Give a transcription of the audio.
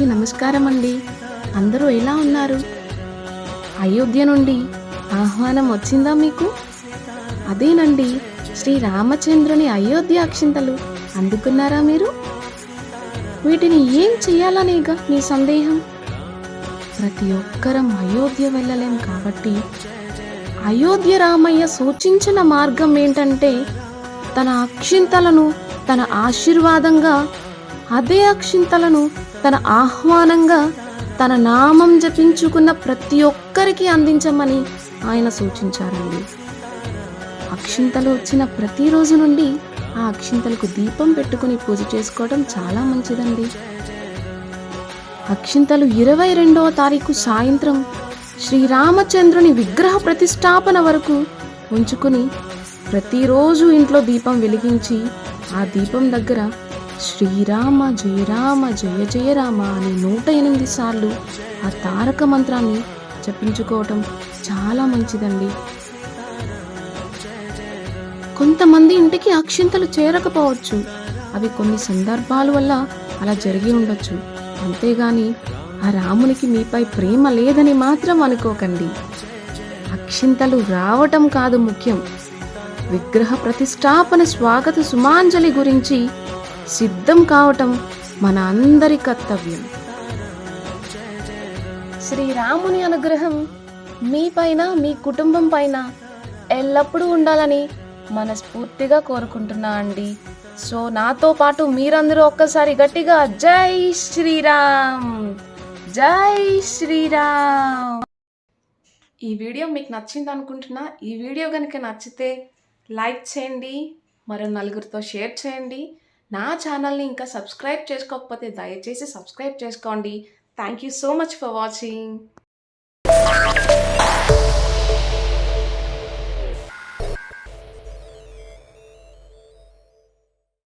అందరికీ నమస్కారం అండి అందరూ ఎలా ఉన్నారు? అయోధ్య నుండి ఆహ్వానం వచ్చిందా మీకు? అదేనండి శ్రీ రామచంద్రుని అయోధ్య అక్షింతలు అందుకున్నారా మీరు? వీటిని ఏం చెయ్యాలనేగా మీ సందేహం? ప్రతి ఒక్కరం అయోధ్య వెళ్ళలేం కాబట్టి అయోధ్య రామయ్య సూచించిన మార్గం ఏంటంటే తన అక్షింతలను తన ఆశీర్వాదంగా అదే అక్షింతలను తన ఆహ్వానంగా తన నామం జపించుకున్న ప్రతి ఒక్కరికి అందించమని ఆయన సూచించారండి. అక్షింతలు వచ్చిన ప్రతిరోజు నుండి ఆ అక్షింతలకు దీపం పెట్టుకుని పూజ చేసుకోవడం చాలా మంచిదండి. అక్షింతలు ఇరవై రెండవ తారీఖు సాయంత్రం శ్రీరామచంద్రుని విగ్రహ ప్రతిష్టాపన వరకు ఉంచుకుని ప్రతిరోజు ఇంట్లో దీపం వెలిగించి ఆ దీపం దగ్గర శ్రీరామ జయ రామ జయ జయ రామ అని నూట ఎనిమిది సార్లు ఆ తారక మంత్రాన్ని చెప్పించుకోవటం చాలా మంచిదండి. కొంతమంది ఇంటికి అక్షింతలు చేరకపోవచ్చు. అవి కొన్ని సందర్భాల వల్ల అలా జరిగి ఉండొచ్చు. అంతేగాని ఆ రామునికి మీపై ప్రేమ లేదని మాత్రం అనుకోకండి. అక్షింతలు రావటం కాదు ముఖ్యం. విగ్రహ ప్రతిష్టాపన స్వాగత సుమాంజలి గురించి సిద్ధం కావటం మన అందరి కర్తవ్యం. శ్రీరాముని అనుగ్రహం మీ పైన మీ కుటుంబం పైన ఎల్లప్పుడూ ఉండాలని మనస్ఫూర్తిగా కోరుకుంటున్నా అండి. సో నాతో పాటు మీరందరూ ఒక్కసారి గట్టిగా జై శ్రీరామ్! జై శ్రీరామ్! ఈ వీడియో మీకు నచ్చింది అనుకుంటున్నా. ఈ వీడియో కనుక నచ్చితే లైక్ చేయండి మరో నలుగురితో షేర్ చేయండి. నా ఛానల్ని ఇంకా సబ్స్క్రైబ్ చేసుకోకపోతే దయచేసి సబ్స్క్రైబ్ చేసుకోండి. Thank you so much for watching